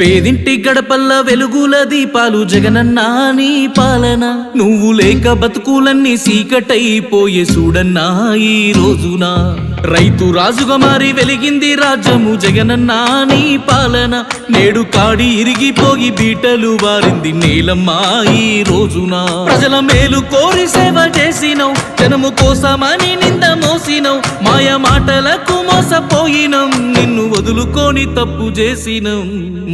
పేదింటి గడపల్ల వెలుగుల దీపాలు జగనన్నా నీ పాలన. నువ్వు లేక బతుకులన్నీ సీకటైపోయే చూడన్నా ఈ రోజున. రైతు రాజుగా మారి వెలిగింది రాజ్యము జగనన్నా నీ పాలన. నేడు కాడి ఇరిగిపోయి బీటలు వారింది నేలమ్మా ఈ రోజున. ప్రజల మేలు కోరి సేవ చేసినవు జనము కోసమని నింద మోసినం మాయ మాటలకు మోసపోయినం. నిన్ను వదులుకొని తప్పు చేసినం.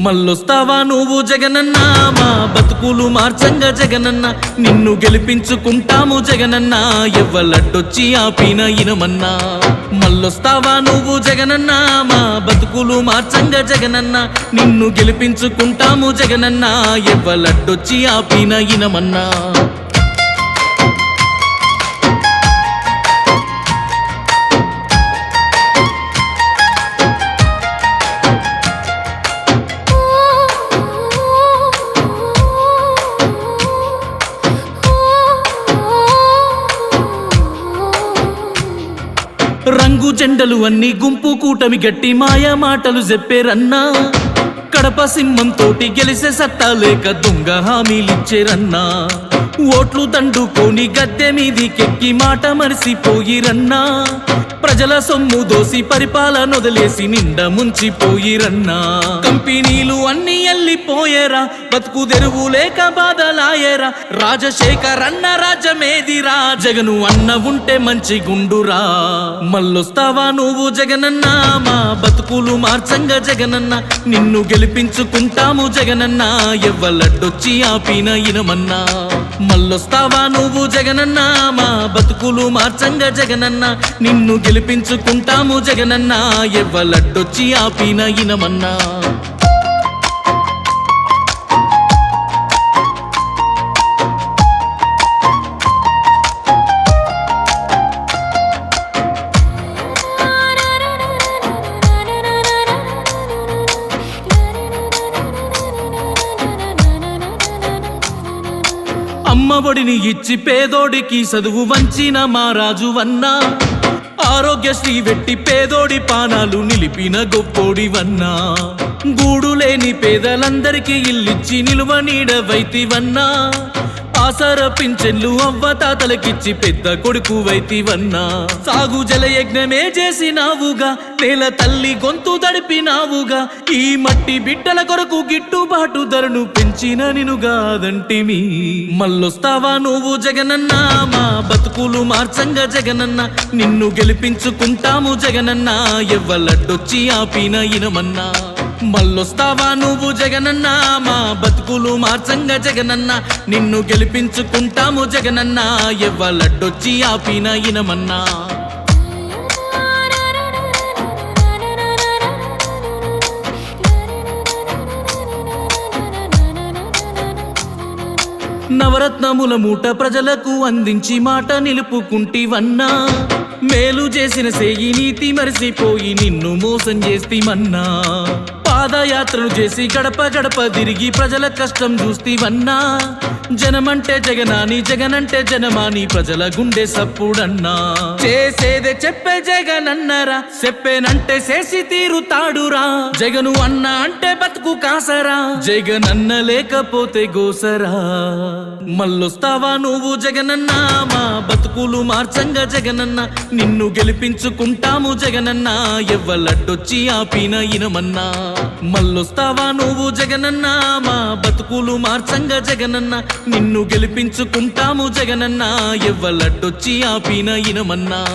మళ్ళొస్తావా నువ్వు జగనన్న? మా బతుకులు మార్చంగా జగనన్న. నిన్ను గెలిపించుకుంటాము జగనన్న. ఎవ్వలడ్డొచ్చి ఆపిన ఇనమన్నా. మళ్ళొస్తావా నువ్వు జగనన్న? మా బతుకులు మార్చంగా జగనన్న. నిన్ను గెలిపించుకుంటాము జగనన్న. ఎవ్వలడ్డొచ్చి ఆపిన ఇనమన్నా. రంగు జెండలు అన్ని గుంపు కూటమి గట్టి మాయా మాటలు చెప్పేరన్నా. కడప సింహం తోటి గెలిసే సత్తా లేక దొంగ హామీలిచ్చేరన్నా. ఓట్లు దండుకొని గద్దె మీదికెక్కి మాట మరిసిపోయిరన్నా. ప్రజల సొమ్ము దోసి పరిపాలన వదిలేసి నిండా ముంచిపోయిరన్నా. కంపెనీలు అన్ని ఎల్లిపోయేరా బతుకు తెరువు లేక బాధలాయేరా. రాజశేఖర్ అన్న రాజమేదిరా జగను అన్న ఉంటే మంచి గుండురా. మళ్ళొస్తావా నువ్వు జగనన్నా మా బతుకులు మార్చంగా జగనన్న. నిన్ను గెలిపించుకుంటాము జగనన్నా ఎవ్వలడ్డొచ్చి ఆపిన ఇనమన్నా. మళ్ళొస్తావా నువ్వు జగనన్న? మా బతుకులు మార్చంగా జగనన్న. నిన్ను గెలిపించుకుంటాము జగనన్న. ఎవ్వలడ్డొచ్చి ఆపిన ఇనమన్నా. అమ్మఒడిని ఇచ్చి పేదోడికి చదువు వంచిన మా రాజు వన్నా ఆరోగ్యశ్రీ వెట్టి పేదోడి పానాలు నిలిపిన గొప్పోడి వన్నా గూడు లేని పేదలందరికీ ఇల్లిచ్చి నిలువ నీడ వైతివన్నా. ఆసర పింఛన్లు అవ్వ తాతలకిచ్చి పెద్ద కొడుకు వైతివన్నా సాగు జల యజ్ఞమే చేసినావుగా నేల తల్లి గొంతు తడిపినావుగా. ఈ మట్టి బిడ్డల కొరకు గిట్టుబాటు ధరను పెంచిన నినుగాదంటిమి మళ్ళొస్తావా నువ్వు జగనన్న? మా బతుకులు మార్చంగా జగనన్న. నిన్ను గెలిపించుకుంటాము జగనన్న. ఎవ్వలడ్డొచ్చి ఆపిన ఇనమన్నా. మళ్ళొస్తావా నువ్వు జగనన్న? మా బతుకులు మార్చంగా జగనన్న. నిన్ను గెలిపించుకుంటాము జగనన్న. ఎవ్వలడ్డొచ్చి ఆపిన ఇనమన్నా. నవరత్నముల మూట ప్రజలకు అందించి మాట నిలుపుకుంటివన్నా. మేలు చేసిన సేయి నీతి మరిసిపోయి నిన్ను మోసం చేస్తిమన్నా. పాదయాత్రలు చేసి గడప గడప తిరిగి ప్రజల కష్టం చూస్తీవన్నా జనమంటే జగనాని జగనంటే జనమాని ప్రజల గుండె సప్పుడన్నా. చేసేదే చెప్పే జగనన్నరా చెప్పేనంటే చేసి తీరుతాడురా. జగను అన్న అంటే బతుకు కాసరా జగనన్న లేకపోతే గోసరా. మళ్ళొస్తావా నువ్వు జగనన్న మా బతుకులు మార్చంగా జగనన్న. నిన్ను గెలిపించుకుంటాము జగనన్న ఎవ్వలడ్డొచ్చి ఆపిన ఇనమన్నా. మళ్ళొస్తావా నువ్వు జగనన్న? మా బతుకులు మార్చంగా జగనన్న. నిన్ను గెలిపించుకుంటాము జగనన్న. ఎవ్వలడ్డొచ్చి ఆపిన ఇనమన్నా.